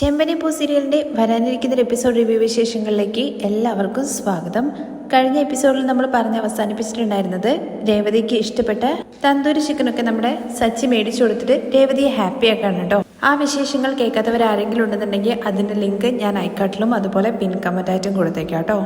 ചെമ്പനിപ്പൂ സീരിയലിന്റെ വരാനിരിക്കുന്ന ഒരു എപ്പിസോഡ് റിവ്യൂ വിശേഷങ്ങളിലേക്ക് എല്ലാവർക്കും സ്വാഗതം. കഴിഞ്ഞ എപ്പിസോഡിൽ നമ്മൾ പറഞ്ഞ് അവസാനിപ്പിച്ചിട്ടുണ്ടായിരുന്നത് രേവതിക്ക് ഇഷ്ടപ്പെട്ട തന്തൂരി ചിക്കനൊക്കെ നമ്മുടെ സച്ചി മേടിച്ചു കൊടുത്തിട്ട് രേവതിയെ ഹാപ്പി ആക്കാണ് കേട്ടോ ആ വിശേഷങ്ങൾ കേൾക്കാത്തവർ ആരെങ്കിലും ഉണ്ടെന്നുണ്ടെങ്കിൽ അതിന്റെ ലിങ്ക് ഞാൻ ഐക്കാട്ടിലും അതുപോലെ പിൻ കമന്റായിട്ടും കൊടുത്തേക്കാം കേട്ടോ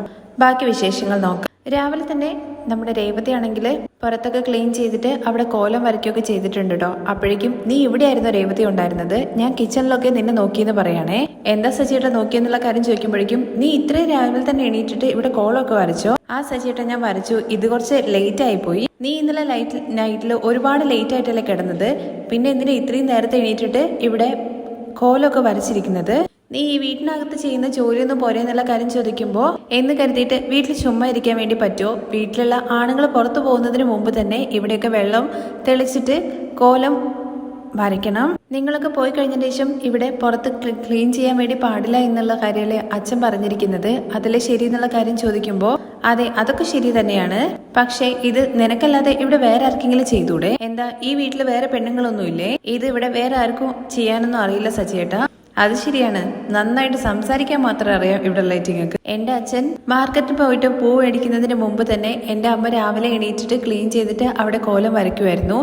ബാക്കി വിശേഷങ്ങൾ നോക്കാം. രാവിലെ തന്നെ നമ്മുടെ രേവതി ആണെങ്കിൽ പുറത്തൊക്കെ ക്ലീൻ ചെയ്തിട്ട് അവിടെ കോലം വരയ്ക്കുകയൊക്കെ ചെയ്തിട്ടുണ്ട് കേട്ടോ അപ്പോഴേക്കും നീ ഇവിടെയായിരുന്നു രേവതി ഉണ്ടായിരുന്നത്? ഞാൻ കിച്ചണിലൊക്കെ നിന്നെ നോക്കിയെന്ന് പറയണേ. എന്താ സജിയേട്ട നോക്കിയെന്നുള്ള കാര്യം ചോദിക്കുമ്പോഴേക്കും നീ ഇത്രയും രാവിലെ തന്നെ എണീറ്റിട്ട് ഇവിടെ കോളൊക്കെ വരച്ചോ? ആ സജിയേട്ട ഞാൻ വരച്ചു. ഇത് കുറച്ച് ലേറ്റ് ആയി പോയി നീ ഇന്നലെ ലൈറ്റ് നൈറ്റിൽ ഒരുപാട് ലേറ്റ് ആയിട്ടല്ലേ കിടന്നത്? പിന്നെ എന്തിനാ ഇത്രയും നേരത്തെ എണീറ്റിട്ട് ഇവിടെ കോലൊക്കെ വരച്ചിരിക്കുന്നത്? നീ ഈ വീട്ടിനകത്ത് ചെയ്യുന്ന ജോലിയൊന്നും പോരെ എന്നുള്ള കാര്യം ചോദിക്കുമ്പോൾ എന്ന് കരുതിയിട്ട് വീട്ടിൽ ചുമ്മാ ഇരിക്കാൻ വേണ്ടി പറ്റുമോ? വീട്ടിലുള്ള ആണുങ്ങൾ പുറത്തു പോകുന്നതിന് മുമ്പ് തന്നെ ഇവിടെയൊക്കെ വെള്ളം തെളിച്ചിട്ട് കോലം വരയ്ക്കണം. നിങ്ങളൊക്കെ പോയി കഴിഞ്ഞ ശേഷം ഇവിടെ പുറത്ത് ക്ലീൻ ചെയ്യാൻ വേണ്ടി പാടില്ല എന്നുള്ള കാര്യമല്ലേ അച്ഛൻ പറഞ്ഞിരിക്കുന്നത്? അതിലെ ശരി എന്നുള്ള കാര്യം ചോദിക്കുമ്പോൾ അതെ അതൊക്കെ ശരി തന്നെയാണ്. പക്ഷേ ഇത് നിനക്കല്ലാതെ ഇവിടെ വേറെ ആർക്കെങ്കിലും ചെയ്തൂടെ? എന്താ ഈ വീട്ടിൽ വേറെ പെണ്ണുങ്ങളൊന്നുമില്ലേ? ഇത് ഇവിടെ വേറെ ആർക്കും ചെയ്യാനൊന്നും അറിയില്ല സച്ചിയേട്ടാ അത് ശരിയാണ്. നന്നായിട്ട് സംസാരിക്കാൻ മാത്രം അറിയാം ഇവിടെ ലൈറ്റിങ്ങൾക്ക് എന്റെ അച്ഛൻ മാർക്കറ്റിൽ പോയിട്ട് പൂ മേടിക്കുന്നതിന് മുമ്പ് തന്നെ എന്റെ അമ്മ രാവിലെ എണീറ്റിട്ട് ക്ലീൻ ചെയ്തിട്ട് അവിടെ കോലം വരയ്ക്കുമായിരുന്നു.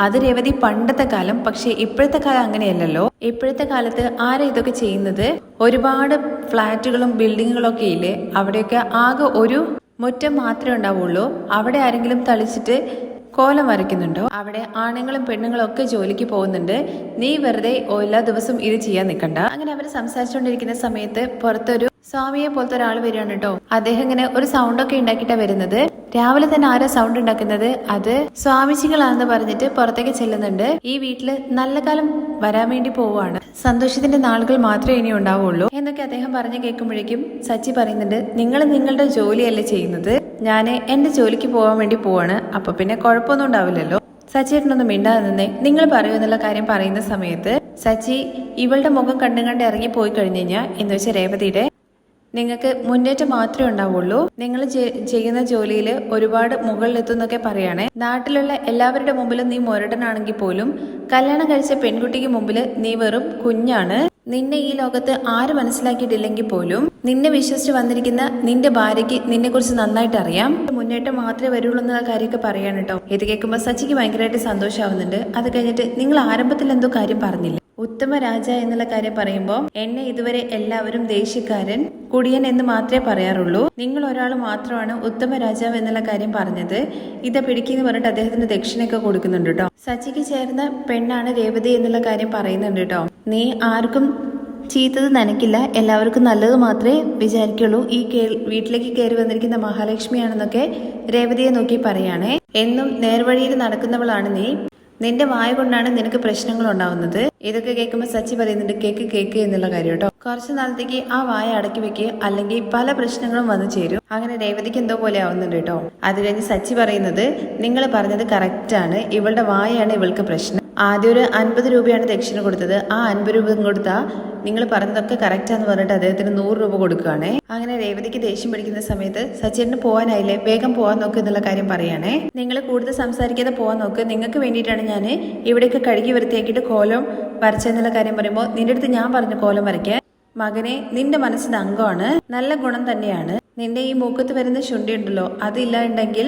അത് രേവതി പണ്ടത്തെ കാലം പക്ഷെ ഇപ്പോഴത്തെ കാലം അങ്ങനെയല്ലല്ലോ. ഇപ്പോഴത്തെ കാലത്ത് ആരാ ഇതൊക്കെ ചെയ്യുന്നത്? ഒരുപാട് ഫ്ലാറ്റുകളും ബിൽഡിങ്ങുകളും ഒക്കെ ഇല്ലേ? അവിടെയൊക്കെ ആകെ ഒരു മുറ്റം മാത്രമേ ഉണ്ടാവുള്ളൂ. അവിടെ ആരെങ്കിലും തളിച്ചിട്ട് കോലം വരയ്ക്കുന്നുണ്ടോ? അവിടെ ആണുങ്ങളും പെണ്ണുങ്ങളും ഒക്കെ ജോലിക്ക് പോകുന്നുണ്ട്. നീ വെറുതെ എല്ലാ ദിവസവും ഇത് ചെയ്യാൻ നിൽക്കണ്ട. അങ്ങനെ അവർ സംസാരിച്ചുകൊണ്ടിരിക്കുന്ന സമയത്ത് പുറത്തൊരു സ്വാമിയെ പോലത്തെ ഒരാൾ വരികയാണ് കേട്ടോ. അദ്ദേഹം ഇങ്ങനെ ഒരു സൗണ്ട് ഒക്കെ ഉണ്ടാക്കിയിട്ടാ വരുന്നത്. രാവിലെ തന്നെ ആരാ സൗണ്ട് ഉണ്ടാക്കുന്നത്? അത് സ്വാമിജികളാണെന്ന് പറഞ്ഞിട്ട് പുറത്തേക്ക് ചെല്ലുന്നുണ്ട്. ഈ വീട്ടിൽ നല്ല കാലം വരാൻ വേണ്ടി പോവാണ് സന്തോഷത്തിന്റെ നാളുകൾ മാത്രമേ ഇനി ഉണ്ടാവുള്ളൂ. എന്നൊക്കെ അദ്ദേഹം പറഞ്ഞു കേൾക്കുമ്പോഴേക്കും സച്ചി പറയുന്നുണ്ട് നിങ്ങൾ നിങ്ങളുടെ ജോലിയല്ലേ ചെയ്യുന്നത്? ഞാൻ എന്റെ ജോലിക്ക് പോകാൻ വേണ്ടി പോവാണ്. അപ്പൊ പിന്നെ കുഴപ്പമൊന്നും ഉണ്ടാവില്ലല്ലോ. സച്ചിയേട്ടനൊന്നും മിണ്ടാതെ നിന്നേ. നിങ്ങൾ പറയൂ എന്നുള്ള കാര്യം പറയുന്ന സമയത്ത് സച്ചി ഇവളുടെ മുഖം കണ്ടും കണ്ട് ഇറങ്ങി പോയി കഴിഞ്ഞു കഴിഞ്ഞാൽ എന്ന് വെച്ചാൽ രേവതിയുടെ നിങ്ങൾക്ക് മുന്നേറ്റം മാത്രമേ ഉണ്ടാവുള്ളൂ. നിങ്ങൾ ചെയ്യുന്ന ജോലിയിൽ ഒരുപാട് മുകളിലെത്തുന്നൊക്കെ പറയുകയാണെ നാട്ടിലുള്ള എല്ലാവരുടെ മുമ്പിലും നീ മുരടനാണെങ്കിൽ പോലും കല്യാണം കഴിച്ച പെൺകുട്ടിക്ക് മുമ്പിൽ നീ വെറും കുഞ്ഞാണ്. നിന്നെ ഈ ലോകത്ത് ആര് മനസ്സിലാക്കിയിട്ടില്ലെങ്കിൽ പോലും നിന്നെ വിശ്വസിച്ച് വന്നിരിക്കുന്ന നിന്റെ ഭാര്യയ്ക്ക് നിന്നെ കുറിച്ച് നന്നായിട്ട് അറിയാം. മുന്നേറ്റം മാത്രമേ വരുള്ളൂ എന്നുള്ള കാര്യമൊക്കെ പറയാണ് കേട്ടോ ഇത് കേൾക്കുമ്പോൾ സച്ചിക്ക് ഭയങ്കരമായിട്ട് സന്തോഷമാവുന്നുണ്ട് അത് കഴിഞ്ഞിട്ട് നിങ്ങൾ ആരംഭത്തിൽ എന്തോ കാര്യം പറഞ്ഞില്ല? ഉത്തമ രാജ എന്നുള്ള കാര്യം പറയുമ്പോൾ എന്നെ ഇതുവരെ എല്ലാവരും ദേഷ്യക്കാരൻ കുടിയൻ എന്ന് മാത്രമേ പറയാറുള്ളൂ. നിങ്ങൾ ഒരാൾ മാത്രമാണ് ഉത്തമ രാജാവ് എന്നുള്ള കാര്യം പറഞ്ഞത്. ഇത് പിടിക്കുന്നു പറഞ്ഞിട്ട് അദ്ദേഹത്തിന് ദക്ഷിണയൊക്കെ കൊടുക്കുന്നുണ്ട് കേട്ടോ സച്ചിക്ക് ചേർന്ന പെണ്ണാണ് രേവതി എന്നുള്ള കാര്യം പറയുന്നുണ്ട് കേട്ടോ നീ ആർക്കും ചീത്തത് നനക്കില്ല എല്ലാവർക്കും നല്ലത് മാത്രമേ വിചാരിക്കുള്ളൂ. ഈ വീട്ടിലേക്ക് കയറി വന്നിരിക്കുന്ന മഹാലക്ഷ്മിയാണെന്നൊക്കെ രേവതിയെ നോക്കി പറയാണേ. എന്നും നേർവഴിയിൽ നടക്കുന്നവളാണ് നീ. നിന്റെ വായ കൊണ്ടാണ് നിനക്ക് പ്രശ്നങ്ങൾ ഉണ്ടാവുന്നത്? ഇതൊക്കെ കേൾക്കുമ്പോൾ സച്ചി പറയുന്നുണ്ട് കേക്ക് കേക്ക് എന്നുള്ള കാര്യം കേട്ടോ. കുറച്ചു നാളത്തേക്ക് ആ വായ അടക്കി വെക്കുക അല്ലെങ്കിൽ പല പ്രശ്നങ്ങളും വന്നു ചേരും. അങ്ങനെ രേവതിക്ക് എന്തോ പോലെ ആവുന്നുണ്ട് കേട്ടോ. അത് കഴിഞ്ഞ് സച്ചി പറയുന്നത് നിങ്ങൾ പറഞ്ഞത് കറക്റ്റ് ആണ്. ഇവളുടെ വായയാണ് ഇവൾക്ക് പ്രശ്നം. ആദ്യം ഒരു അൻപത് രൂപയാണ് ദക്ഷിണ കൊടുത്തത്. ആ അൻപത് രൂപ കൊടുത്താൽ നിങ്ങൾ പറഞ്ഞതൊക്കെ കറക്റ്റാന്ന് പറഞ്ഞിട്ട് അദ്ദേഹത്തിന് നൂറ് രൂപ കൊടുക്കുകയാണേ. അങ്ങനെ രേവതിക്ക് ദേഷ്യം പിടിക്കുന്ന സമയത്ത് സച്ചിന് പോകാനായില്ലേ വേഗം പോകാൻ നോക്ക് എന്നുള്ള കാര്യം പറയുകയാണേ നിങ്ങൾ കൂടുതൽ സംസാരിക്കാതെ പോകാൻ നോക്ക്. നിങ്ങൾക്ക് വേണ്ടിയിട്ടാണ് ഞാൻ ഇവിടെയൊക്കെ കഴുകി വൃത്തിയാക്കിയിട്ട് കോലം വരച്ചെന്നുള്ള കാര്യം പറയുമ്പോൾ നിന്റെ അടുത്ത് ഞാൻ പറഞ്ഞു കോലം വരയ്ക്കാൻ. മകനെ നിന്റെ മനസ്സിന് അംഗമാണ്. നല്ല ഗുണം തന്നെയാണ്. നിന്റെ ഈ മൂക്കത്ത് വരുന്ന ശുണ്ടി ഉണ്ടല്ലോ അതില്ലാണ്ടെങ്കിൽ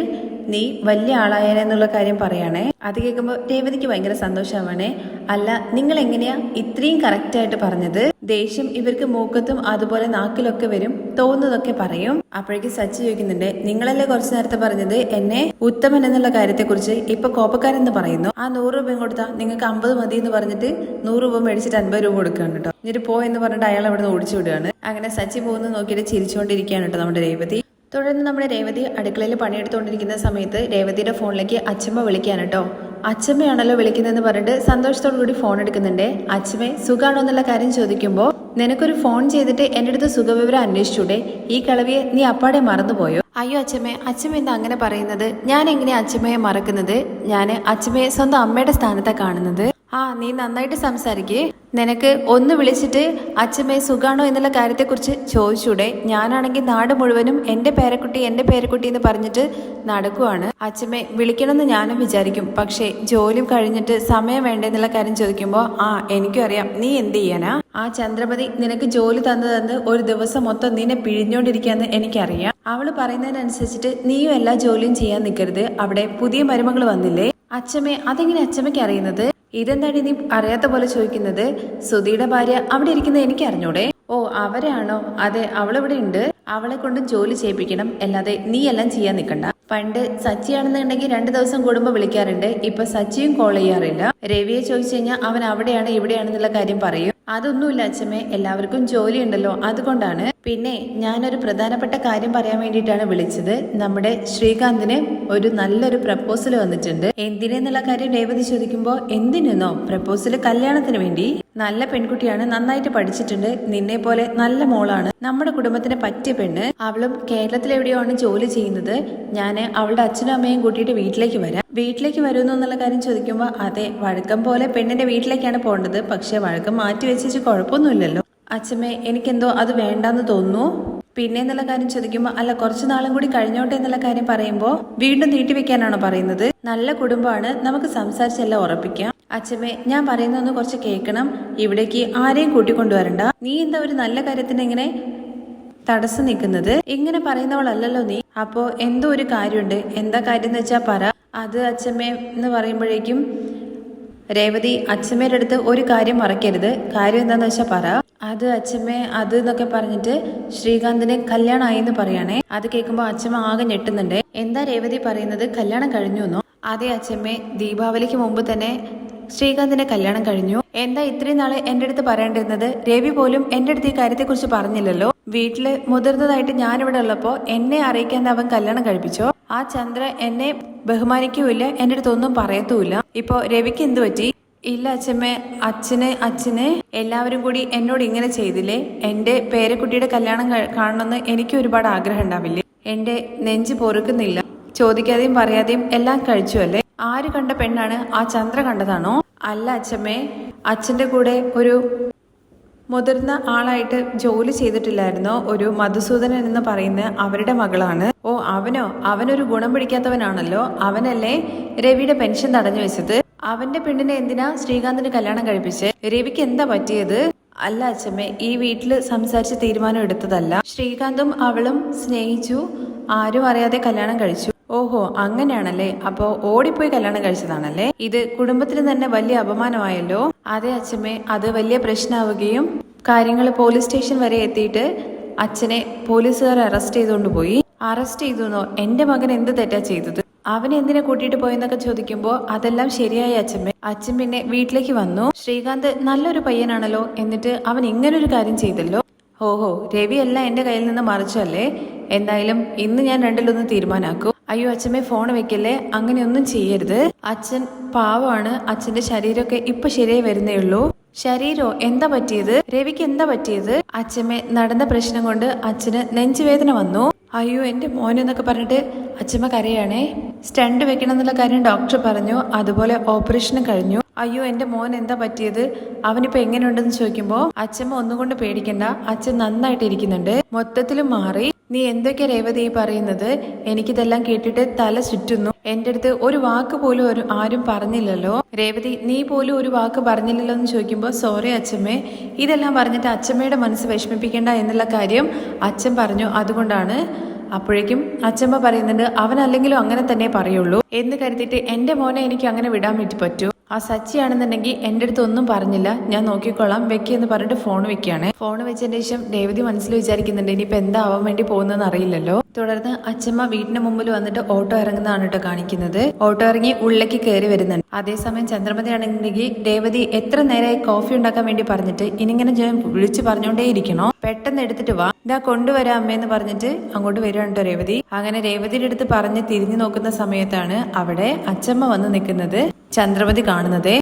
നീ വലിയ ആളായനെന്നുള്ള കാര്യം പറയണേ. അത് കേൾക്കുമ്പോൾ രേവതിക്ക് ഭയങ്കര സന്തോഷമാവണേ. അല്ല നിങ്ങൾ എങ്ങനെയാ ഇത്രയും കറക്റ്റ് ആയിട്ട് പറഞ്ഞത്? ദേഷ്യം ഇവർക്ക് മൂക്കത്തും അതുപോലെ നാക്കിലൊക്കെ വരും തോന്നുന്നതൊക്കെ പറയും. അപ്പോഴേക്കും സച്ചി ചോദിക്കുന്നുണ്ട് നിങ്ങളല്ലേ കുറച്ചു നേരത്തെ പറഞ്ഞത്? എന്നെ ഉത്തമൻ എന്നുള്ള കാര്യത്തെ കുറിച്ച് ഇപ്പൊ കോപ്പക്കാരെന്ന് പറയുന്നു. ആ നൂറ് രൂപയും കൊടുത്താ നിങ്ങൾക്ക് അമ്പത് മതി എന്ന് പറഞ്ഞിട്ട് നൂറ് രൂപ മേടിച്ചിട്ട് അൻപത് രൂപ കൊടുക്കുകയാണ് കേട്ടോ. എന്നിട്ട് പോ എന്ന് പറഞ്ഞിട്ട് അയാൾ അവിടെ നിന്ന് ഓടിച്ചു വിടുകയാണ്. അങ്ങനെ സച്ചി പോകുന്നത് നോക്കിയിട്ട് ചിരിച്ചുകൊണ്ടിരിക്കുകയാണ് കേട്ടോ നമ്മുടെ രേവതി. തുടർന്ന് നമ്മുടെ രേവതി അടുക്കളയിൽ പണിയെടുത്തുകൊണ്ടിരിക്കുന്ന സമയത്ത് രേവതിയുടെ ഫോണിലേക്ക് അച്ഛമ്മ വിളിക്കാൻ കേട്ടോ. അച്ഛമ്മയാണല്ലോ വിളിക്കുന്നതെന്ന് പറഞ്ഞിട്ട് സന്തോഷത്തോടു കൂടി ഫോൺ എടുക്കുന്നുണ്ട്. അച്ഛമ്മേ സുഖാണോ എന്നുള്ള കാര്യം ചോദിക്കുമ്പോൾ നിനക്കൊരു ഫോൺ ചെയ്തിട്ട് എന്റെ അടുത്ത് സുഖവിവരം അന്വേഷിച്ചൂടെ? ഈ കളവിയെ നീ അപ്പാടെ മറന്നുപോയോ? അയ്യോ അച്ഛമ്മേ അച്ഛമ്മ എന്താ അങ്ങനെ പറയുന്നത്? ഞാൻ എങ്ങനെയാണ് അച്ഛമ്മയെ മറക്കുന്നത്? ഞാൻ അച്ഛമ്മയെ സ്വന്തം അമ്മയുടെ സ്ഥാനത്താണ് കാണുന്നത്? ആ നീ നന്നായിട്ട് സംസാരിക്കേ. നിനക്ക് ഒന്ന് വിളിച്ചിട്ട് അച്ഛമ്മയെ സുഖാണോ എന്നുള്ള കാര്യത്തെക്കുറിച്ച് ചോദിച്ചൂടെ. ഞാനാണെങ്കിൽ നാട് മുഴുവനും എന്റെ പേരക്കുട്ടി എന്റെ പേരക്കുട്ടി എന്ന് പറഞ്ഞിട്ട് നടക്കുവാണ്. അച്ഛമ്മയെ വിളിക്കണമെന്ന് ഞാനും വിചാരിക്കും. പക്ഷേ ജോലി കഴിഞ്ഞിട്ട് സമയം വേണ്ടെന്നുള്ള കാര്യം ചോദിക്കുമ്പോൾ ആ എനിക്കും അറിയാം. നീ എന്ത് ചെയ്യാനാ? ആ ചന്ദ്രപതി നിനക്ക് ജോലി തന്നു തന്ന് ഒരു ദിവസം മൊത്തം നിന്നെ പിഴിഞ്ഞോണ്ടിരിക്കാന്ന് എനിക്കറിയാം. അവൾ പറയുന്നതിനനുസരിച്ചിട്ട് നീയും എല്ലാ ജോലിയും ചെയ്യാൻ നിൽക്കരുത് അവിടെ പുതിയ മരുമകൾ വന്നില്ലേ? അച്ഛമ്മേ അതെങ്ങനെ അച്ഛമ്മയ്ക്ക് അറിയുന്നത്? ഇതെന്താടി നീ അറിയാത്ത പോലെ ചോദിക്കുന്നത്? സുധിയുടെ ഭാര്യ അവിടെ ഇരിക്കുന്നത് എനിക്ക് അറിഞ്ഞൂടെ? ഓ അവരാണോ? അതെ അവളിവിടെ ഉണ്ട്. അവളെ കൊണ്ട് ജോലി ചെയ്യിപ്പിക്കണം. അല്ലാതെ നീ എല്ലാം ചെയ്യാൻ നിൽക്കണ്ട. പണ്ട് സച്ചിയാണെന്നുണ്ടെങ്കിൽ രണ്ടു ദിവസം കൂടുമ്പോൾ വിളിക്കാറുണ്ട്. ഇപ്പൊ സച്ചിയും കോൾ ചെയ്യാറില്ല. രവിയെ ചോദിച്ചു കഴിഞ്ഞാൽ അവൻ അവിടെയാണ് ഇവിടെയാണെന്നുള്ള കാര്യം പറയും. അതൊന്നുമില്ല അച്ഛമ്മേ. എല്ലാവർക്കും ജോലി ഉണ്ടല്ലോ. അതുകൊണ്ടാണ്. പിന്നെ ഞാനൊരു പ്രധാനപ്പെട്ട കാര്യം പറയാൻ വേണ്ടിയിട്ടാണ് വിളിച്ചത്. നമ്മുടെ ശ്രീകാന്തിന് ഒരു നല്ലൊരു പ്രപ്പോസൽ വന്നിട്ടുണ്ട്. എന്തിനെന്നുള്ള കാര്യം രേവതി ചോദിക്കുമ്പോൾ എന്തിനെന്നോ? പ്രപ്പോസൽ കല്യാണത്തിന് വേണ്ടി. നല്ല പെൺകുട്ടിയാണ് നന്നായിട്ട് പഠിച്ചിട്ടുണ്ട് നിന്നെ പോലെ നല്ല മോളാണ് നമ്മുടെ കുടുംബത്തിന് പറ്റിയ പെണ്ണ്. അവളും കേരളത്തിൽ എവിടെയാണ് ജോലി ചെയ്യുന്നത്? ഞാൻ അവളുടെ അച്ഛനും അമ്മയും കൂട്ടിയിട്ട് വീട്ടിലേക്ക് വരാം. വീട്ടിലേക്ക് വരുന്നു എന്നുള്ള കാര്യം ചോദിക്കുമ്പോൾ അതെ വഴക്കം പോലെ പെണ്ണിന്റെ വീട്ടിലേക്കാണ് പോകേണ്ടത്. പക്ഷെ വഴക്കം മാറ്റി വെച്ചിട്ട് കുഴപ്പമൊന്നുമില്ലല്ലോ. അച്ഛമ്മേ എനിക്കെന്തോ അത് വേണ്ടാന്ന് തോന്നുന്നു. പിന്നെ എന്നുള്ള കാര്യം ചോദിക്കുമ്പോൾ അല്ല കുറച്ച് നാളും കൂടി കഴിഞ്ഞോട്ടെ എന്നുള്ള കാര്യം പറയുമ്പോൾ വീണ്ടും നീട്ടിവെക്കാനാണോ പറയുന്നത്? നല്ല കുടുംബമാണ് നമുക്ക് സംസാരിച്ചെല്ലാം ഉറപ്പിക്കാം. അച്ഛമ്മേ ഞാൻ പറയുന്നൊന്ന് കുറച്ച് കേൾക്കണം. ഇവിടേക്ക് ആരെയും കൂട്ടിക്കൊണ്ടുവരണ്ട നീ എന്താ ഒരു നല്ല കാര്യത്തിന് ഇങ്ങനെ തടസ്സം നിൽക്കുന്നത്? ഇങ്ങനെ പറയുന്നവളല്ലല്ലോ നീ. അപ്പോ എന്തോ ഒരു കാര്യമുണ്ട്. എന്താ കാര്യം എന്ന് വെച്ചാ പറ. അത് അച്ഛമ്മേ എന്ന് പറയുമ്പോഴേക്കും രേവതി അച്ഛമ്മയുടെ അടുത്ത് ഒരു കാര്യം മറക്കരുത്. കാര്യം എന്താന്ന് വെച്ചാ പറ. അത് അച്ഛമ്മേ അത് എന്നൊക്കെ പറഞ്ഞിട്ട് ശ്രീകാന്തിന് കല്യാണമായി എന്ന് പറയണേ. അത് കേൾക്കുമ്പോ അച്ഛമ്മ ആകെ ഞെട്ടുന്നുണ്ട്. എന്താ രേവതി പറയുന്നത്? കല്യാണം കഴിഞ്ഞു എന്നോ? അതെ അച്ഛമ്മേ ദീപാവലിക്ക് മുമ്പ് തന്നെ ശ്രീകാന്തിന്റെ കല്യാണം കഴിഞ്ഞു. എന്താ ഇത്രയും നാൾ എന്റെ അടുത്ത് പറയേണ്ടിരുന്നത്? രവി പോലും എന്റെ അടുത്ത് ഈ കാര്യത്തെക്കുറിച്ച് പറഞ്ഞില്ലല്ലോ. വീട്ടിൽ മുതിർന്നതായിട്ട് ഞാനിവിടെ ഉള്ളപ്പോ എന്നെ അറിയിക്കാൻ അവൻ കല്യാണം കഴിപ്പിച്ചോ? ആ ചന്ദ്ര എന്നെ ബഹുമാനിക്കൂല എന്റെ അടുത്ത് ഒന്നും പറയത്തുമില്ല ഇപ്പോ രവിക്ക് എന്തു പറ്റി? ഇല്ല അച്ഛമ്മേ അച്ഛനെ അച്ഛനെ. എല്ലാവരും കൂടി എന്നോട് ഇങ്ങനെ ചെയ്തില്ലേ? എന്റെ പേരക്കുട്ടിയുടെ കല്യാണം കാണണമെന്ന് എനിക്ക് ഒരുപാട് ആഗ്രഹം ഉണ്ടാവില്ലേ? എന്റെ നെഞ്ച് പൊറുക്കുന്നില്ല. ചോദിക്കാതെയും പറയാതെയും എല്ലാം കഴിച്ചു അല്ലേ? ആര് കണ്ട പെണ്ണാണ് ആ ചന്ദ്ര കണ്ടതാണോ? അല്ല അച്ഛമ്മേ അച്ഛന്റെ കൂടെ ഒരു മുതിർന്ന ആളായിട്ട് ജോലി ചെയ്തിട്ടില്ലായിരുന്നോ? ഒരു മധുസൂദനൻ എന്ന് പറയുന്ന അവരുടെ മകളാണ്. ഓ അവനോ? അവനൊരു ഗുണം പിടിക്കാത്തവനാണല്ലോ. അവനല്ലേ രവിയുടെ പെൻഷൻ തടഞ്ഞു വെച്ചത്? അവന്റെ പെണ്ണിനെ എന്തിനാ ശ്രീകാന്തിന് കല്യാണം കഴിപ്പിച്ച്? രവിക്ക് എന്താ പറ്റിയത്? അല്ല അച്ഛമ്മേ ഈ വീട്ടിൽ സംസാരിച്ച് തീരുമാനം എടുത്തതല്ല. ശ്രീകാന്തും അവളും സ്നേഹിച്ചു ആരും അറിയാതെ കല്യാണം കഴിച്ചു. ഓഹോ അങ്ങനെയാണല്ലേ? അപ്പോ ഓടിപ്പോയി കല്യാണം കഴിച്ചതാണല്ലേ? ഇത് കുടുംബത്തിന് തന്നെ വലിയ അപമാനമായല്ലോ? അതെ അച്ഛമ്മേ അത് വലിയ പ്രശ്നമാവുകയും കാര്യങ്ങൾ പോലീസ് സ്റ്റേഷൻ വരെ എത്തിയിട്ട് അച്ഛനെ പോലീസുകാർ അറസ്റ്റ് ചെയ്തുകൊണ്ട് പോയി. അറസ്റ്റ് ചെയ്തു എന്റെ മകൻ എന്ത് തെറ്റാ ചെയ്തത്? അവൻ എന്തിനെ കൂട്ടിയിട്ട് പോയെന്നൊക്കെ ചോദിക്കുമ്പോൾ അതെല്ലാം ശരിയായി അച്ഛമ്മ അച്ഛൻ പിന്നെ വീട്ടിലേക്ക് വന്നു. ശ്രീകാന്ത് നല്ലൊരു പയ്യനാണല്ലോ എന്നിട്ട് അവൻ ഇങ്ങനൊരു കാര്യം ചെയ്തല്ലോ. ഓഹോ രവി എല്ലാം എന്റെ കയ്യിൽ നിന്ന് മറിച്ചല്ലേ? എന്തായാലും ഇന്ന് ഞാൻ രണ്ടിലൊന്ന് തീരുമാനാക്കൂ. അയ്യോ അച്ഛമ്മേ ഫോൺ വെക്കല്ലേ? അങ്ങനെയൊന്നും ചെയ്യരുത്. അച്ഛൻ പാവമാണ്. അച്ഛന്റെ ശരീരമൊക്കെ ഇപ്പൊ ശരിയായി വരുന്നേ ഉള്ളൂ. ശരീരോ എന്താ പറ്റിയത്? രവിക്ക് എന്താ പറ്റിയത്? അച്ഛമ്മേ നടന്ന പ്രശ്നം കൊണ്ട് അച്ഛന് നെഞ്ചുവേദന വന്നു. അയ്യോ എന്റെ മോനെന്നൊക്കെ പറഞ്ഞിട്ട് അച്ഛമ്മ കരയാണേ. സ്റ്റണ്ട് വെക്കണം എന്നുള്ള കാര്യം ഡോക്ടർ പറഞ്ഞു. അതുപോലെ ഓപ്പറേഷനും കഴിഞ്ഞു. അയ്യോ എന്റെ മോൻ എന്താ പറ്റിയത്? അവനിപ്പോ എങ്ങനെയുണ്ടെന്ന് ചോദിക്കുമ്പോ അച്ഛമ്മ ഒന്നുകൊണ്ട് പേടിക്കണ്ട. അച്ഛൻ നന്നായിട്ട് ഇരിക്കുന്നുണ്ട് മൊത്തത്തിലും മാറി. നീ എന്തൊക്കെ രേവതി പറയുന്നത്? എനിക്കിതെല്ലാം കേട്ടിട്ട് തല ചുറ്റുന്നു. എന്റെ അടുത്ത് ഒരു വാക്ക് പോലും ഒരു ആരും പറഞ്ഞില്ലല്ലോ. രേവതി നീ പോലും ഒരു വാക്ക് പറഞ്ഞില്ലല്ലോ എന്ന് ചോദിക്കുമ്പോൾ സോറി അച്ഛമ്മേ ഇതെല്ലാം പറഞ്ഞിട്ട് അച്ഛമ്മയുടെ മനസ്സ് വിഷമിപ്പിക്കേണ്ട എന്നുള്ള കാര്യം അച്ഛൻ പറഞ്ഞു അതുകൊണ്ടാണ്. അപ്പോഴേക്കും അച്ഛമ്മ പറയുന്നുണ്ട് അവൻ അല്ലെങ്കിലും അങ്ങനെ തന്നെ പറയുള്ളൂ. എന്ന് കരുതിയിട്ട് എന്റെ മോനെ എനിക്ക് അങ്ങനെ വിടാൻ പറ്റൂ. ആ സച്ചിയാണെന്നുണ്ടെങ്കിൽ എന്റെ അടുത്ത് ഒന്നും പറഞ്ഞില്ല. ഞാൻ നോക്കിക്കൊള്ളാം വെക്കി എന്ന് പറഞ്ഞിട്ട് ഫോൺ വെക്കുകയാണ്. ഫോൺ വെച്ചതിന് ശേഷം രേവതി മനസ്സിൽ വിചാരിക്കുന്നുണ്ട് ഇനിയിപ്പോൾ എന്താവാൻ വേണ്ടി പോകുന്നതെന്ന് അറിയില്ലല്ലോ. തുടർന്ന് അച്ഛമ്മ വീടിന് മുമ്പിൽ വന്നിട്ട് ഓട്ടോ ഇറങ്ങുന്നതാണ് കേട്ടോ കാണിക്കുന്നത്. ഓട്ടോ ഇറങ്ങി ഉള്ളിലേക്ക് കയറി വരുന്നുണ്ട്. അതേസമയം ചന്ദ്രമതിയാണെന്നുണ്ടെങ്കിൽ രേവതി എത്ര നേരമായി കോഫി ഉണ്ടാക്കാൻ വേണ്ടി പറഞ്ഞിട്ട് ഇനിങ്ങനെ ഞാൻ വിളിച്ചു പറഞ്ഞോണ്ടേ ഇരിക്കണോ പെട്ടെന്ന് എടുത്തിട്ട് വാ. ഇതാ കൊണ്ടുവരാം അമ്മയെന്ന് പറഞ്ഞിട്ട് അങ്ങോട്ട് വരികയാണ് രേവതി. അങ്ങനെ രേവതിയുടെ അടുത്ത് പറഞ്ഞ് തിരിഞ്ഞു നോക്കുന്ന സമയത്താണ് അവിടെ അച്ചമ്മ വന്ന് നിൽക്കുന്നത് ചന്ദ്രമതി കാണുന്നത്.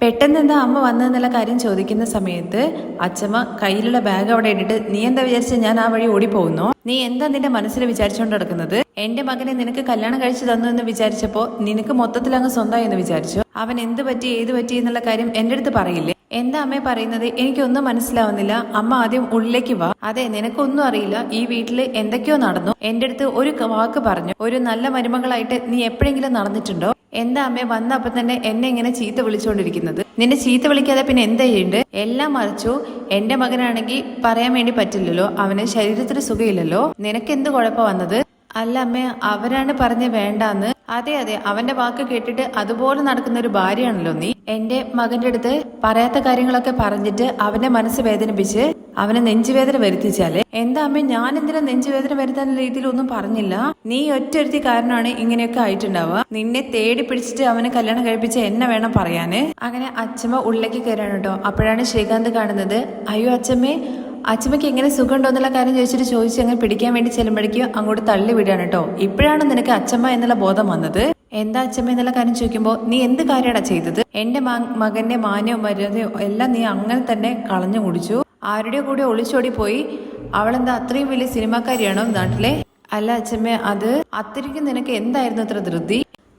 പെട്ടെന്ന് എന്താ അമ്മ വന്നതെന്നുള്ള കാര്യം ചോദിക്കുന്ന സമയത്ത് അച്ഛമ്മ കയ്യിലുള്ള ബാഗ് അവിടെ ഇട്ടിട്ട് നീ എന്താ വിചാരിച്ച ഞാൻ ആ വഴി ഓടിപ്പോകുന്നു നീ എന്താ നിന്റെ മനസ്സിൽ വിചാരിച്ചുകൊണ്ട് നടക്കുന്നത്? എന്റെ മകനെ നിനക്ക് കല്യാണം കഴിച്ചു തന്നു എന്ന് വിചാരിച്ചപ്പോ നിനക്ക് മൊത്തത്തിൽ അങ്ങ് സ്വന്തമായി എന്ന് വിചാരിച്ചു. അവൻ എന്ത് പറ്റി ഏത് പറ്റി എന്നുള്ള കാര്യം എന്റെ അടുത്ത് പറയില്ലേ? എന്താ അമ്മ പറയുന്നത്? എനിക്കൊന്നും മനസ്സിലാവുന്നില്ല. അമ്മ ആദ്യം ഉള്ളിലേക്ക് വാ. അതെ നിനക്കൊന്നും അറിയില്ല. ഈ വീട്ടിൽ എന്തൊക്കെയോ നടന്നു. എന്റെ അടുത്ത് ഒരു വാക്ക് പറഞ്ഞു. ഒരു നല്ല മരുമകളായിട്ട് നീ എപ്പോഴെങ്കിലും നടന്നിട്ടുണ്ടോ? എന്താ അമ്മേ വന്ന അപ്പൊ തന്നെ എന്നെ ഇങ്ങനെ ചീത്ത വിളിച്ചുകൊണ്ടിരിക്കുന്നത് നിന്നെ ചീത്ത വിളിക്കാതെ പിന്നെ എന്താ ചെയ്യണ്ട്? എല്ലാം മറിച്ചു. എന്റെ മകനാണെങ്കിൽ പറയാൻ വേണ്ടി പറ്റില്ലല്ലോ. അവന് ശരീരത്തിന് സുഖമില്ലല്ലോ നിനക്ക് എന്ത് കുഴപ്പ വന്നത്? അല്ല അമ്മേ അവരാണ് പറഞ്ഞ വേണ്ടാന്ന്. അതെ അതെ അവന്റെ വാക്ക് കേട്ടിട്ട് അതുപോലെ നടക്കുന്ന ഒരു ഭാര്യയാണല്ലോ നീ. എന്റെ മകന്റെ അടുത്ത് പറയാത്ത കാര്യങ്ങളൊക്കെ പറഞ്ഞിട്ട് അവന്റെ മനസ്സ് വേദനിപ്പിച്ച് അവനെ നെഞ്ചുവേദന വരുത്തിച്ചാലേ. എന്താ അമ്മേ ഞാൻ എന്തിനാ നെഞ്ചുവേദന വരുത്താൻ രീതിയിൽ ഒന്നും പറഞ്ഞില്ല? നീ ഒറ്റൊരുത്തി കാരണമാണ് ഇങ്ങനെയൊക്കെ ആയിട്ടുണ്ടാവുക. നിന്നെ തേടി പിടിച്ചിട്ട് അവന് കല്യാണം കഴിപ്പിച്ച് എന്നെ വേണം പറയാന്. അങ്ങനെ അച്ഛമ്മ ഉള്ളിലേക്ക് കയറാണ് കേട്ടോ. അപ്പോഴാണ് ശ്രീകാന്ത് കാണുന്നത്. അയ്യോ അച്ഛമ്മേ അച്ഛമ്മയ്ക്ക് എങ്ങനെ സുഖമുണ്ടോ എന്നുള്ള കാര്യം ചോദിച്ചിട്ട് ചോദിച്ച് അങ്ങനെ പിടിക്കാൻ വേണ്ടി ചെല്ലുമ്പോഴേക്കും അങ്ങോട്ട് തള്ളി വിടുകയാണ് കേട്ടോ. ഇപ്പോഴാണ് നിനക്ക് അച്ഛമ്മ എന്നുള്ള ബോധം വന്നത്? എന്താ അച്ഛമ്മ എന്നുള്ള കാര്യം ചോദിക്കുമ്പോൾ നീ എന്ത് കാര്യമാണ് ചെയ്തത്? എന്റെ മകന്റെ മാന്യവും മര്യാദയോ എല്ലാം നീ അങ്ങനെ തന്നെ കളഞ്ഞു കുടിച്ചു. ആരുടെ കൂടെ ഒളിച്ചോടി പോയി അവളെന്താ അത്രയും വലിയ സിനിമാക്കാരിയാണോ നാട്ടിലെ? അല്ല അച്ഛമ്മ അത് അത്രയ്ക്ക് നിനക്ക് എന്തായിരുന്നു അത്ര ധൃതി?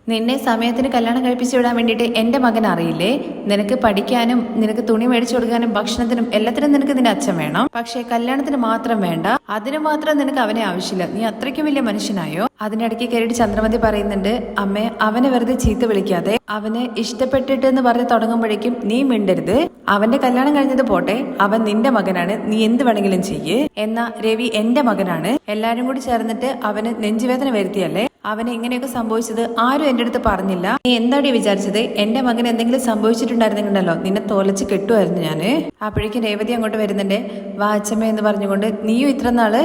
നിന്നെ സമയത്തിന് കല്യാണം കഴിപ്പിച്ചു വിടാൻ വേണ്ടിയിട്ട് എന്റെ മകൻ അറിയില്ലേ? നിനക്ക് പഠിക്കാനും നിനക്ക് തുണി മേടിച്ചു കൊടുക്കാനും ഭക്ഷണത്തിനും എല്ലാത്തിനും നിനക്ക് നിന്റെ അച്ഛൻ വേണം. പക്ഷേ കല്യാണത്തിന് മാത്രം വേണ്ട. അതിന് മാത്രം നിനക്ക് അവനെ ആവശ്യമില്ല. നീ അത്രയ്ക്കും വലിയ മനുഷ്യനായോ? അതിനിടയ്ക്ക് കയറിയിട്ട് ചന്ദ്രമതി പറയുന്നുണ്ട് അമ്മേ അവനെ വെറുതെ ചീത്ത വിളിക്കാതെ. അവന് ഇഷ്ടപ്പെട്ടിട്ട് എന്ന് പറഞ്ഞ് തുടങ്ങുമ്പോഴേക്കും നീ മിണ്ടരുത്. അവന്റെ കല്യാണം കഴിഞ്ഞത് പോട്ടെ. അവൻ നിന്റെ മകനാണ്. നീ എന്ത് വേണമെങ്കിലും ചെയ്യേ. എന്നാ രവി എന്റെ മകനാണ്. എല്ലാരും കൂടി ചേർന്നിട്ട് അവന് നെഞ്ചുവേദന വരുത്തിയല്ലേ? അവന് എങ്ങനെയൊക്കെ സംഭവിച്ചത് ആരും എന്റെ അടുത്ത് പറഞ്ഞില്ല. നീ എന്താടി വിചാരിച്ചത്? എന്റെ മകൻ എന്തെങ്കിലും സംഭവിച്ചിട്ടുണ്ടായിരുന്നെങ്കിലോ നിന്നെ തോലച്ച് കെട്ടുമായിരുന്നു ഞാൻ. അപ്പോഴേക്കും രേവതി അങ്ങോട്ട് വരുന്നുണ്ട്. വാച്ചമ്മ എന്ന് പറഞ്ഞുകൊണ്ട് നീയും ഇത്ര നാൾ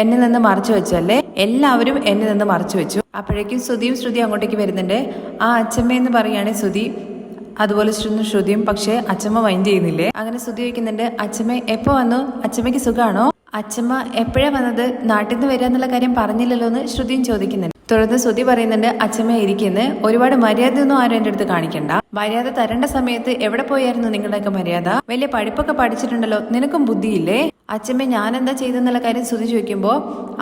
എന്നെ നിന്ന് മറച്ചു വെച്ചല്ലേ എല്ലാവരും എന്നെ നിന്ന് മറച്ചു വെച്ചു. അപ്പോഴേക്കും ശ്രുതിയും ശ്രുതി അങ്ങോട്ടേക്ക് വരുന്നുണ്ട്. ആ അച്ഛമ്മ എന്ന് പറയുകയാണെ ശ്രുതി. അതുപോലെ ശ്രുതി ശ്രുതിയും പക്ഷെ അച്ഛമ്മ മൈൻഡ് ചെയ്യുന്നില്ലേ? അങ്ങനെ ശ്രുതി വയ്ക്കുന്നുണ്ട് അച്ഛമ്മ എപ്പോ വന്നു? അച്ഛമ്മയ്ക്ക് സുഖാണോ? അച്ഛമ്മ എപ്പോഴാ വന്നത്? നാട്ടിൽ നിന്ന് വരിക എന്നുള്ള കാര്യം പറഞ്ഞില്ലല്ലോ എന്ന് ശ്രുതിയും ചോദിക്കുന്നുണ്ട്. തുടർന്ന് ശ്രുതി പറയുന്നുണ്ട് അച്ഛമ്മ ഇരിക്കുന്നത് ഒരുപാട് മര്യാദയൊന്നും ആരും എന്റെ അടുത്ത് കാണിക്കണ്ട. മര്യാദ തരേണ്ട സമയത്ത് എവിടെ പോയായിരുന്നു നിങ്ങളുടെയൊക്കെ മര്യാദ? വലിയ പഠിപ്പൊക്കെ പഠിച്ചിട്ടുണ്ടല്ലോ. നിനക്കും ബുദ്ധിയില്ലേ? അച്ഛമ്മ എന്താ ചെയ്തെന്നുള്ള കാര്യം ശ്രുതി ചോദിക്കുമ്പോ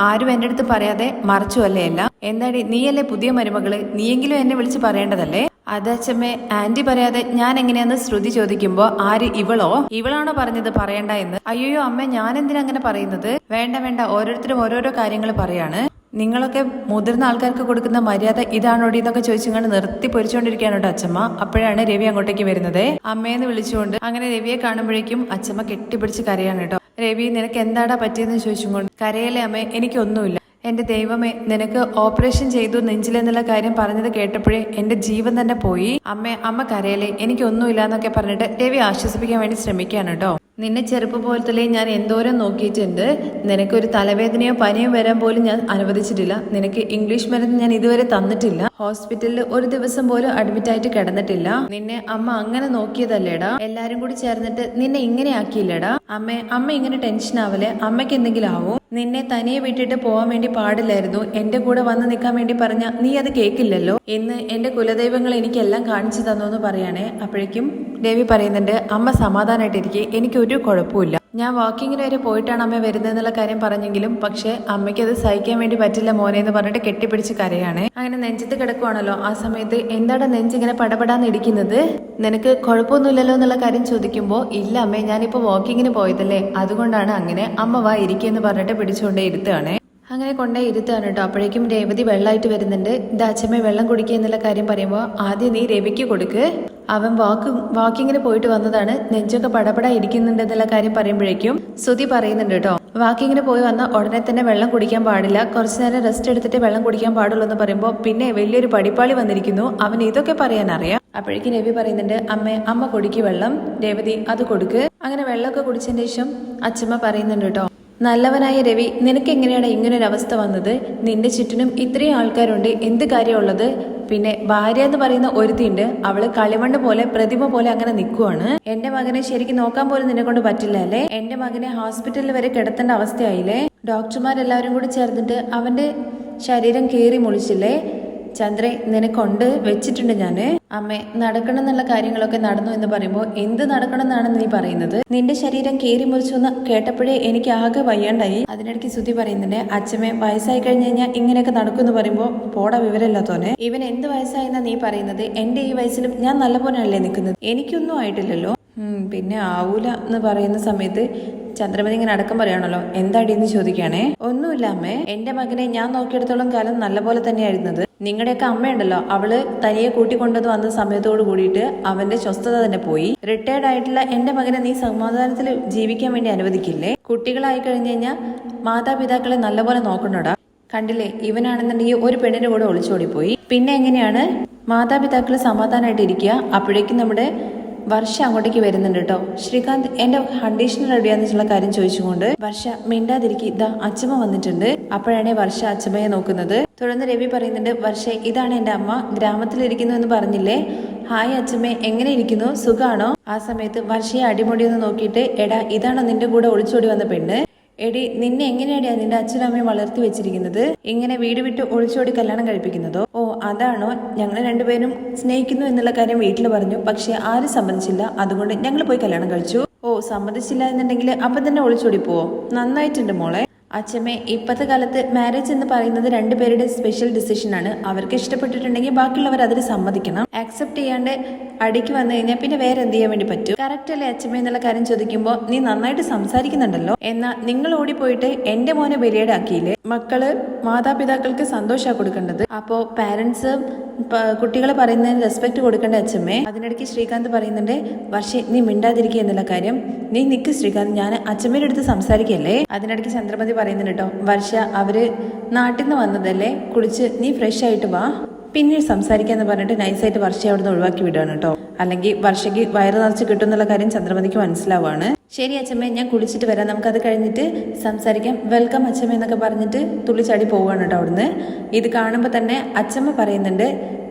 ആരും എന്റെ അടുത്ത് പറയാതെ മറച്ചു അല്ലേ അല്ല എന്താടി നീയല്ലേ പുതിയ മരുമകൾ? നീയെങ്കിലും എന്നെ വിളിച്ച് പറയേണ്ടതല്ലേ? അത് അച്ഛമ്മേ ആന്റി പറയാതെ ഞാൻ എങ്ങനെയാന്ന് ശ്രുതി ചോദിക്കുമ്പോ ആര് ഇവളോ? ഇവളാണോ പറഞ്ഞത് പറയണ്ട എന്ന്? അയ്യോ അമ്മ ഞാൻ എന്തിനാ അങ്ങനെ പറയുന്നത്? വേണ്ട വേണ്ട. ഓരോരുത്തരും ഓരോരോ കാര്യങ്ങൾ പറയാണ്. നിങ്ങളൊക്കെ മുതിർന്ന ആൾക്കാർക്ക് കൊടുക്കുന്ന മര്യാദ ഇതാണോടി എന്നൊക്കെ ചോദിച്ചുകൊണ്ട് നിർത്തി പൊരിച്ചുകൊണ്ടിരിക്കുകയാണ് കേട്ടോ അച്ഛമ്മ അപ്പോഴാണ് രവി അങ്ങോട്ടേക്ക് വരുന്നത്. അമ്മയെന്ന് വിളിച്ചുകൊണ്ട് അങ്ങനെ രവിയെ കാണുമ്പോഴേക്കും അച്ഛമ്മ കെട്ടിപ്പിടിച്ച് കരയാണ് കേട്ടോ രവി നിനക്ക് എന്താടാ പറ്റിയെന്ന് ചോദിച്ചുകൊണ്ട് കരയല്ലേ അമ്മേ എനിക്കൊന്നുമില്ല. എന്റെ ദൈവമേ നിനക്ക് ഓപ്പറേഷൻ ചെയ്തു നെഞ്ചിലെന്നുള്ള കാര്യം പറഞ്ഞത് കേട്ടപ്പോഴേ എന്റെ ജീവൻ തന്നെ പോയി. അമ്മ അമ്മ കരയലേ എനിക്കൊന്നുമില്ല എന്നൊക്കെ പറഞ്ഞിട്ട് രവി ആശ്വസിപ്പിക്കാൻ വേണ്ടി ശ്രമിക്കുകയാണ് കേട്ടോ നിന്നെ ചെറുപ്പം പോലത്തെ ഞാൻ എന്തോരം നോക്കിയിട്ടുണ്ട്? നിനക്കൊരു തലവേദനയോ പനിയോ വരാൻ പോലും ഞാൻ അനുവദിച്ചിട്ടില്ല. നിനക്ക് ഇംഗ്ലീഷ് മരുന്ന് ഞാൻ ഇതുവരെ തന്നിട്ടില്ല. ഹോസ്പിറ്റലിൽ ഒരു ദിവസം പോലും അഡ്മിറ്റ് ആയിട്ട് കിടന്നിട്ടില്ല. നിന്നെ അമ്മ അങ്ങനെ നോക്കിയതല്ലേടാ? എല്ലാരും കൂടി ചേർന്നിട്ട് നിന്നെ ഇങ്ങനെ ആക്കിയില്ലടാ? അമ്മ അമ്മ ഇങ്ങനെ ടെൻഷൻ ആവല്ലേ അമ്മയ്ക്ക് എന്തെങ്കിലും ആവും? നിന്നെ തനിയെ വിട്ടിട്ട് പോവാൻ വേണ്ടി പാടില്ലായിരുന്നു. എന്റെ കൂടെ വന്ന് നിൽക്കാൻ വേണ്ടി പറഞ്ഞ നീ അത് കേക്കില്ലല്ലോ? ഇന്ന് എന്റെ കുലദൈവങ്ങൾ എനിക്കെല്ലാം കാണിച്ചു തന്നു എന്ന് പറയണേ. അപ്പോഴേക്കും ദേവി പറയുന്നുണ്ട് അമ്മ സമാധാനമായിട്ടിരിക്കെ എനിക്ക് ഒരു കുഴപ്പമില്ല ഞാൻ വാക്കിങ്ങിന് വരെ പോയിട്ടാണ് അമ്മ വരുന്നതെന്നുള്ള കാര്യം പറഞ്ഞെങ്കിലും പക്ഷേ അമ്മയ്ക്ക് അത് സഹിക്കാൻ വേണ്ടി പറ്റില്ല മോനെ എന്ന് പറഞ്ഞിട്ട് കെട്ടിപ്പിടിച്ച് കരയാണ്. അങ്ങനെ നെഞ്ചത്ത് കിടക്കുവാണല്ലോ ആ സമയത്ത് എന്താണ് നെഞ്ചിങ്ങനെ പടപെടാന്ന് ഇടിക്കുന്നത് നിനക്ക് കുഴപ്പമൊന്നുമില്ലല്ലോ എന്നുള്ള കാര്യം ചോദിക്കുമ്പോൾ ഇല്ല അമ്മേ ഞാനിപ്പോ വാക്കിങ്ങിന് പോയതല്ലേ അതുകൊണ്ടാണ് അങ്ങനെ അമ്മ വാ ഇരിക്കെന്ന് പറഞ്ഞിട്ട് പിടിച്ചുകൊണ്ടേ ഇരുത്തുകയാണേ. അങ്ങനെ കൊണ്ടേ ഇരുത്താണ് കേട്ടോ. അപ്പോഴേക്കും രേവതി വെള്ളമായിട്ട് വരുന്നുണ്ട്. ഇത് അച്ഛമ്മ വെള്ളം കുടിക്കുക എന്നുള്ള കാര്യം പറയുമ്പോൾ ആദ്യം നീ രവിക്ക് കൊടുക്ക്. അവൻ വാക്ക് വാക്കിങ്ങിന് പോയിട്ട് വന്നതാണ്. നെഞ്ചൊക്കെ പടപട ഇരിക്കുന്നുണ്ട് എന്നുള്ള കാര്യം പറയുമ്പോഴേക്കും ശ്രുതി പറയുന്നുണ്ട് കേട്ടോ. വാക്കിങ്ങിന് പോയി വന്ന ഉടനെ തന്നെ വെള്ളം കുടിക്കാൻ പാടില്ല. കുറച്ചു നേരം റെസ്റ്റ് എടുത്തിട്ട് വെള്ളം കുടിക്കാൻ പാടുള്ളൂ എന്ന് പറയുമ്പോൾ പിന്നെ വലിയൊരു പടിപ്പാളി വന്നിരിക്കുന്നു. അവൻ ഇതൊക്കെ പറയാൻ അറിയാം. അപ്പോഴേക്കും രവി പറയുന്നുണ്ട് അമ്മ അമ്മ കുടിക്കു വെള്ളം. രേവതി അത് കൊടുക്ക്. അങ്ങനെ വെള്ളമൊക്കെ കുടിച്ചതിന് ശേഷം അച്ഛമ്മ പറയുന്നുണ്ട് കേട്ടോ. നല്ലവനായ രവി നിനക്ക് എങ്ങനെയാണ് ഒരു അവസ്ഥ വന്നത്? നിന്റെ ചുറ്റിനും ഇത്രയും ആൾക്കാരുണ്ട് എന്ത് കാര്യമുള്ളത്? പിന്നെ ഭാര്യ എന്ന് പറയുന്ന ഒരുത്തിയുണ്ട് അവൾ കളിമണ്ണ് പോലെ പ്രതിമ പോലെ അങ്ങനെ നിൽക്കുവാണ് എന്റെ മകനെ ശരിക്കും നോക്കാൻ പോലും നിന്നെ കൊണ്ട് പറ്റില്ല അല്ലേ? എന്റെ മകനെ ഹോസ്പിറ്റലിൽ വരെ കിടത്തേണ്ട അവസ്ഥയായില്ലേ? ഡോക്ടർമാരെല്ലാവരും കൂടി ചേർന്നിട്ട് അവന്റെ ശരീരം കീറി മുളിച്ചില്ലേ? ചന്ദ്രേ നിനക്കൊണ്ട് വെച്ചിട്ടുണ്ട് ഞാൻ. അമ്മ നടക്കണം എന്നുള്ള കാര്യങ്ങളൊക്കെ നടന്നു എന്ന് പറയുമ്പോൾ എന്ത് നടക്കണം എന്നാണ് നീ പറയുന്നത്? നിന്റെ ശരീരം കേറി മുറിച്ചു എന്ന് കേട്ടപ്പോഴേ എനിക്ക് ആകെ വയ്യാണ്ടായി. അതിനിടയ്ക്ക് സുധി പറയുന്നുണ്ട് അച്ഛമ്മേ വയസ്സായി കഴിഞ്ഞ് കഴിഞ്ഞാൽ ഇങ്ങനെയൊക്കെ നടക്കും എന്ന് പറയുമ്പോൾ പോട വിവരമില്ലാത്തോനെ. ഇവൻ എന്ത് വയസ്സായെന്നാ നീ പറയുന്നത്? എന്റെ ഈ വയസ്സിലും ഞാൻ നല്ലപോലെ അല്ലേ നിൽക്കുന്നത്? എനിക്കൊന്നും ആയിട്ടില്ലല്ലോ. പിന്നെ ആവൂല എന്ന് പറയുന്ന സമയത്ത് ചന്ദ്രമതി ഇങ്ങനെ അടക്കം പറയാണല്ലോ എന്താടി? എന്ന് ചോദിക്കുകയാണേ. ഒന്നുമില്ല അമ്മേ. എന്റെ മകനെ ഞാൻ നോക്കിയെടുത്തോളം കാലം നല്ലപോലെ തന്നെയായിരുന്നത്. നിങ്ങളുടെയൊക്കെ അമ്മയുണ്ടല്ലോ. അവൾ തനിയെ കൂട്ടിക്കൊണ്ടത് വന്ന സമയത്തോട് കൂടിയിട്ട് അവന്റെ സ്വസ്ഥത തന്നെ പോയി. റിട്ടയർഡ് ആയിട്ടുള്ള എന്റെ മകനെ നീ സമാധാനത്തിൽ ജീവിക്കാൻ വേണ്ടി അനുവദിക്കില്ലേ? കുട്ടികളായി കഴിഞ്ഞു കഴിഞ്ഞാൽ മാതാപിതാക്കളെ നല്ലപോലെ നോക്കണോടാ. കണ്ടില്ലേ ഇവനാണെന്നുണ്ടെങ്കിൽ ഒരു പെണ്ണിന്റെ കൂടെ ഒളിച്ചോടിപ്പോയി. പിന്നെ എങ്ങനെയാണ്? മാതാപിതാക്കൾ സമാധാനമായിട്ട് ഇരിക്കുക അപ്പോഴേക്കും നമ്മുടെ വർഷ അങ്ങോട്ടേക്ക് വരുന്നുണ്ട് കേട്ടോ ശ്രീകാന്ത് എന്റെ കണ്ടീഷൻ റെഡിയാന്നുള്ള കാര്യം ചോദിച്ചുകൊണ്ട് വർഷ മിണ്ടാതിരിക്കി ഇതാ അച്ഛമ്മ വന്നിട്ടുണ്ട്. അപ്പോഴാണ് വർഷ അച്ഛമ്മയെ നോക്കുന്നത്. തുടർന്ന് രവി പറയുന്നുണ്ട് വർഷ ഇതാണ് എന്റെ അമ്മ. ഗ്രാമത്തിലിരിക്കുന്നു എന്ന് പറഞ്ഞില്ലേ? ഹായ് അച്ഛമ്മേ എങ്ങനെ ഇരിക്കുന്നു? സുഖാണോ? ആ സമയത്ത് വർഷയെ അടിമുടിയൊന്ന് നോക്കിയിട്ട് എടാ ഇതാണോ നിന്റെ കൂടെ ഒളിച്ചോടി വന്ന പെണ്ണ്? എടി നിന്നെ എങ്ങനെയാടിയാ നിന്റെ അച്ഛനും അമ്മയും വളർത്തി വെച്ചിരിക്കുന്നത്? ഇങ്ങനെ വീട് വിട്ട് ഒളിച്ചോടി കല്യാണം കഴിപ്പിക്കുന്നതോ? ഓ അതാണോ. ഞങ്ങൾ രണ്ടുപേരും സ്നേഹിക്കുന്നു എന്നുള്ള കാര്യം വീട്ടിൽ പറഞ്ഞു. പക്ഷെ ആരും സമ്മതിച്ചില്ല. അതുകൊണ്ട് ഞങ്ങൾ പോയി കല്യാണം കഴിച്ചു. ഓ സമ്മതിച്ചില്ല എന്നുണ്ടെങ്കിൽ അപ്പം തന്നെ ഒളിച്ചോടി പോവോ? നന്നായിട്ടുണ്ട് മോളെ. അച്ഛമ്മേ ഇപ്പോഴത്തെ കാലത്ത് മാരേജ് എന്ന് പറയുന്നത് രണ്ടുപേരുടെ സ്പെഷ്യൽ ഡിസിഷൻ ആണ്. അവർക്ക് ഇഷ്ടപ്പെട്ടിട്ടുണ്ടെങ്കിൽ ബാക്കിയുള്ളവർ അതിൽ സമ്മതിക്കണം. ആക്സെപ്റ്റ് ചെയ്യാണ്ട് അടിക്ക് വന്നു കഴിഞ്ഞാൽ പിന്നെ വേറെ എന്ത് ചെയ്യാൻ വേണ്ടി പറ്റും? കറക്റ്റ് അല്ലേ അച്ഛമ്മ എന്നുള്ള കാര്യം ചോദിക്കുമ്പോൾ നീ നന്നായിട്ട് സംസാരിക്കുന്നുണ്ടല്ലോ. എന്നാൽ നിങ്ങൾ ഓടിപ്പോയിട്ട് എന്റെ മോനെ ബലിയേടാക്കിയില്ലേ? മക്കൾ മാതാപിതാക്കൾക്ക് സന്തോഷാ കൊടുക്കേണ്ടത്. അപ്പോ പാരന്റ്സ് കുട്ടികളെ പറയുന്നതിന് റെസ്പെക്ട് കൊടുക്കേണ്ട അച്ഛമ്മേ? അതിനിടയ്ക്ക് ശ്രീകാന്ത് പറയുന്നുണ്ട് വർഷേ നീ മിണ്ടാതിരിക്കുക എന്നുള്ള കാര്യം. നീ നിക്ക് ശ്രീകാന്ത് ഞാൻ അച്ഛമ്മയുടെ അടുത്ത് സംസാരിക്കല്ലേ? അതിനിടയ്ക്ക് ചന്ദ്രമതി പറയുന്നുണ്ട് കേട്ടോ. വർഷ അവർ നാട്ടിൽ നിന്ന് വന്നതല്ലേ? കുളിച്ച് നീ ഫ്രഷ് ആയിട്ട് വാ. പിന്നീട് സംസാരിക്കാന്ന് പറഞ്ഞിട്ട് നൈസായിട്ട് വർഷ അവിടുന്ന് ഒഴിവാക്കി വിടുകയാണ് കേട്ടോ. അല്ലെങ്കിൽ വർഷയ്ക്ക് വയറ് നിറച്ച് കിട്ടും എന്നുള്ള കാര്യം ചന്ദ്രമതിക്ക് മനസ്സിലാവാണ് ശരി അച്ഛമ്മ ഞാൻ കുളിച്ചിട്ട് വരാം. നമുക്കത് കഴിഞ്ഞിട്ട് സംസാരിക്കാം. വെൽക്കം അച്ഛമ്മ എന്നൊക്കെ പറഞ്ഞിട്ട് തുള്ളിച്ചാടി പോവുകയാണ് കേട്ടോ അവിടുന്ന്. ഇത് കാണുമ്പോൾ തന്നെ അച്ഛമ്മ പറയുന്നുണ്ട്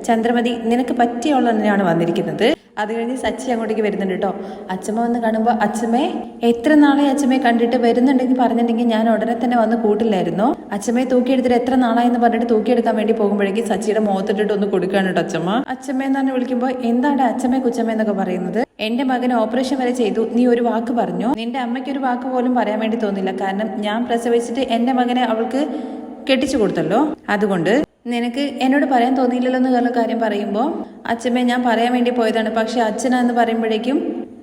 ചന്ദ്രമതി നിനക്ക് പറ്റിയുള്ള തന്നെയാണ് വന്നിരിക്കുന്നത്. അത് കഴിഞ്ഞ് സച്ചി അങ്ങോട്ടേക്ക് വരുന്നുണ്ട് കേട്ടോ. അച്ഛമ്മ വന്ന് കാണുമ്പോൾ അച്ഛമ്മേ എത്ര നാളെ അച്ഛമ്മയെ കണ്ടിട്ട് വരുന്നുണ്ടെങ്കിൽ പറഞ്ഞിട്ടുണ്ടെങ്കിൽ ഞാൻ ഉടനെ തന്നെ വന്ന് കൂട്ടില്ലായിരുന്നു? അച്ഛമ്മയെ തൂക്കിയെടുത്തിട്ട് എത്ര നാളായെന്ന് പറഞ്ഞിട്ട് തൂക്കിയെടുക്കാൻ വേണ്ടി പോകുമ്പോഴേക്കും സച്ചിയുടെ മുഖത്തിട്ടിട്ട് ഒന്ന് കൊടുക്കുകയാണ് കേട്ടോ അച്ഛമ്മ അച്ഛമ്മ പറഞ്ഞ് വിളിക്കുമ്പോൾ എന്താണ് അച്ഛമ്മ കുച്ചമ്മ എന്നൊക്കെ പറയുന്നത്? എന്റെ മകന് ഓപ്പറേഷൻ വരെ ചെയ്തു. നീ ഒരു വാക്ക് പറഞ്ഞു? നിന്റെ അമ്മയ്ക്ക് ഒരു വാക്ക് പോലും പറയാൻ വേണ്ടി തോന്നില്ല. കാരണം ഞാൻ പ്രസവിച്ചിട്ട് എന്റെ മകനെ അവൾക്ക് കെട്ടിച്ചു കൊടുത്തല്ലോ. അതുകൊണ്ട് നിനക്ക് എന്നോട് പറയാൻ തോന്നിയില്ലല്ലോ എന്ന് എന്നുള്ള കാര്യം പറയുമ്പോൾ അച്ഛമ്മേ ഞാൻ പറയാൻ വേണ്ടി പോയതാണ്. പക്ഷെ അച്ഛനാന്ന് പറയുമ്പോഴേക്കും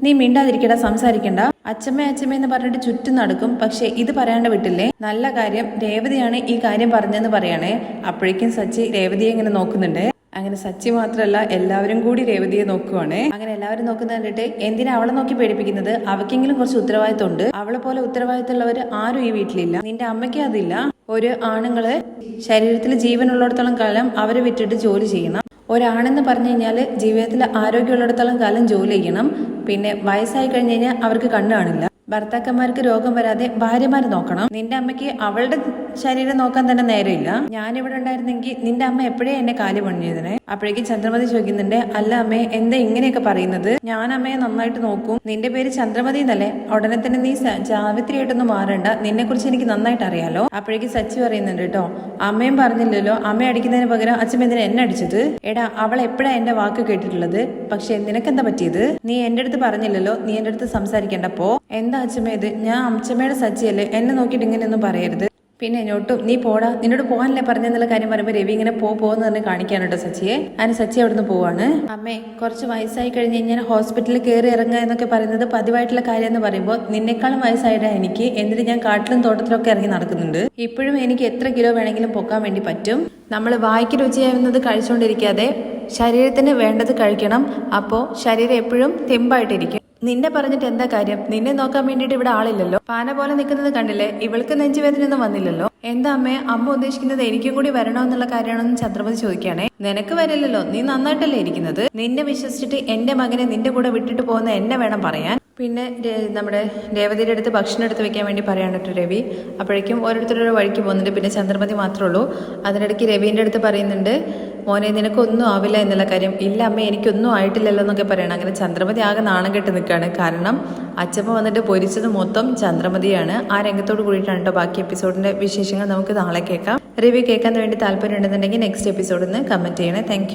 നീ മിണ്ടാതിരിക്കട സംസാരിക്കണ്ട. അച്ഛമ്മ അച്ഛമ്മ എന്ന് പറഞ്ഞിട്ട് ചുറ്റും നടക്കും. പക്ഷെ ഇത് പറയാണ്ട് വിട്ടില്ലേ? നല്ല കാര്യം രേവതിയാണ് ഈ കാര്യം പറഞ്ഞതെന്ന് പറയണേ. അപ്പോഴേക്കും സച്ചി രേവതിയെ ഇങ്ങനെ നോക്കുന്നുണ്ട്. അങ്ങനെ സച്ചി മാത്രമല്ല എല്ലാവരും കൂടി രേവതിയെ നോക്കുവാണ്. അങ്ങനെ എല്ലാവരും നോക്കുന്ന കണ്ടിട്ട് എന്തിനാ അവളെ നോക്കി പേടിപ്പിക്കുന്നത്? അവക്കെങ്കിലും കുറച്ച് ഉത്തരവാദിത്വം ഉണ്ട്. അവളെ പോലെ ഉത്തരവാദിത്തമുള്ളവർ ആരും ഈ വീട്ടിലില്ല. നിന്റെ അമ്മയ്ക്ക് അതില്ല. ഒരു ആണുങ്ങൾ ശരീരത്തിൽ ജീവനുള്ളിടത്തോളം കാലം അവരെ വിട്ടിട്ട് ജോലി ചെയ്യണം. ഒരാണെന്ന് പറഞ്ഞു കഴിഞ്ഞാൽ ജീവിതത്തിൽ ആരോഗ്യമുള്ളിടത്തോളം കാലം ജോലി ചെയ്യണം. പിന്നെ വയസ്സായി കഴിഞ്ഞ് കഴിഞ്ഞാൽ അവർക്ക് കണ്ണു കാണില്ല. ഭർത്താക്കന്മാർക്ക് രോഗം വരാതെ ഭാര്യമാർ നോക്കണം. നിന്റെ അമ്മയ്ക്ക് അവളുടെ ശരീരം നോക്കാൻ തന്നെ നേരമില്ല. ഞാൻ ഞാനിവിടെ ഉണ്ടായിരുന്നെങ്കിൽ നിന്റെ അമ്മ എപ്പോഴേ എന്നെ കാൽ പണിഞ്ഞതിനെ അപ്പോഴേക്കും ചന്ദ്രമതി ചോദിക്കുന്നുണ്ട് അല്ല അമ്മേ എന്താ ഇങ്ങനെയൊക്കെ പറയുന്നത്? ഞാൻ അമ്മയെ നന്നായിട്ട് നോക്കും. നിന്റെ പേര് ചന്ദ്രമതി എന്നല്ലേ? ഉടനെ തന്നെ നീ ജാവിത്രിയായിട്ടൊന്നും മാറണ്ട. നിന്നെ കുറിച്ച് എനിക്ക് നന്നായിട്ട് അറിയാലോ. അപ്പോഴേക്കും സച്ചി പറയുന്നുണ്ട് കേട്ടോ അമ്മയും പറഞ്ഞില്ലല്ലോ അമ്മ അടിക്കുന്നതിന് പകരം അച്ഛൻ എന്തിനാ എന്നെ അടിച്ചത്? എടാ അവൾ എപ്പോഴാ എന്റെ വാക്ക് കേട്ടിട്ടുള്ളത്? പക്ഷെ നിനക്ക് എന്താ പറ്റിയത്? നീ എന്റെ അടുത്ത് പറഞ്ഞില്ലല്ലോ നീ എന്റെ അടുത്ത് സംസാരിക്കേണ്ടപ്പോ എന്താ അച്ഛമ്മ ഇത്? ഞാൻ അച്ഛമ്മയുടെ സച്ചിയല്ലേ? എന്നെ നോക്കിയിട്ട് ഇങ്ങനെയൊന്നും പറയരുത്. പിന്നെ എന്നോട്ടും നീ പോടാ നിന്നോട് പോകാനല്ലേ പറഞ്ഞെന്നുള്ള കാര്യം പറയുമ്പോൾ രവി ഇങ്ങനെ പോ പോന്ന് തന്നെ കാണിക്കാൻ കേട്ടോ സച്ചിയെ. അതിന് സച്ചി അവിടുന്ന് പോവാണ്. അമ്മേ കുറച്ച് വയസ്സായി കഴിഞ്ഞ് കഴിഞ്ഞാൽ ഹോസ്പിറ്റലിൽ കയറി ഇറങ്ങുക എന്നൊക്കെ പറയുന്നത് പതിവായിട്ടുള്ള കാര്യം എന്ന് പറയുമ്പോൾ നിന്നെക്കാളും വയസ്സായിട്ടാ എനിക്ക്. എന്നിട്ട് ഞാൻ കാട്ടിലും തോട്ടത്തിലൊക്കെ ഇറങ്ങി നടക്കുന്നുണ്ട്. ഇപ്പോഴും എനിക്ക് എത്ര കിലോ വേണമെങ്കിലും പൊക്കാൻ വേണ്ടി പറ്റും. നമ്മൾ വായിക്ക് രുചിയാവുന്നത് കഴിച്ചുകൊണ്ടിരിക്കാതെ ശരീരത്തിന് വേണ്ടത് കഴിക്കണം. അപ്പോൾ ശരീരം എപ്പോഴും തെമ്പായിട്ടിരിക്കും. നിന്നെ പറഞ്ഞിട്ട് എന്താ കാര്യം? നിന്നെ നോക്കാൻ വേണ്ടിട്ട് ഇവിടെ ആളില്ലല്ലോ. പാന പോലെ നിൽക്കുന്നത് കണ്ടില്ലേ? ഇവൾക്ക് നെഞ്ചുവേദനയൊന്നും വന്നില്ലല്ലോ. എന്താ അമ്മേ അമ്മ ഉദ്ദേശിക്കുന്നത് എനിക്കും കൂടി വരണോ എന്നുള്ള കാര്യമാണെന്ന് ഛത്രപതി ചോദിക്കുകയാണേ. നിനക്ക് വരില്ലല്ലോ. നീ നന്നായിട്ടല്ലേ ഇരിക്കുന്നത്. നിന്നെ വിശ്വസിച്ചിട്ട് എന്റെ മകനെ നിന്റെ കൂടെ വിട്ടിട്ട് പോകുന്ന എന്നെ വേണം പറയാൻ. പിന്നെ നമ്മുടെ രേവതിയുടെ അടുത്ത് ഭക്ഷണം എടുത്ത് വെക്കാൻ വേണ്ടി പറയാനുണ്ട് രവി. അപ്പോഴേക്കും ഓരോരുത്തരുടെ വഴിക്ക് പോകുന്നുണ്ട്. പിന്നെ ചന്ദ്രമതി മാത്രമേ ഉള്ളൂ. അതിനിടയ്ക്ക് രവീന്റെ അടുത്ത് പറയുന്നുണ്ട് മോനെ നിനക്കൊന്നും ആവില്ല എന്നുള്ള കാര്യം. ഇല്ല അമ്മ എനിക്കൊന്നും ആയിട്ടില്ലല്ലോ എന്നൊക്കെ പറയണം. അങ്ങനെ ചന്ദ്രമതി ആകെ നാണം കെട്ട് നിൽക്കുകയാണ്. കാരണം അച്ഛമ്മ വന്നിട്ട് പൊരിച്ചത് മൊത്തം ചന്ദ്രമതിയാണ്. ആ രംഗത്തോട് കൂടിയിട്ടാണ് കേട്ടോ ബാക്കി എപ്പിസോഡിന്റെ വിശേഷങ്ങൾ. നമുക്ക് നാളെ കേൾക്കാം. റിവ്യൂ കേൾക്കാൻ വേണ്ടി താല്പര്യം ഉണ്ടെന്നുണ്ടെങ്കിൽ നെക്സ്റ്റ് എപ്പിസോഡിൽ നിന്ന് കമന്റ് ചെയ്യണേ. താങ്ക്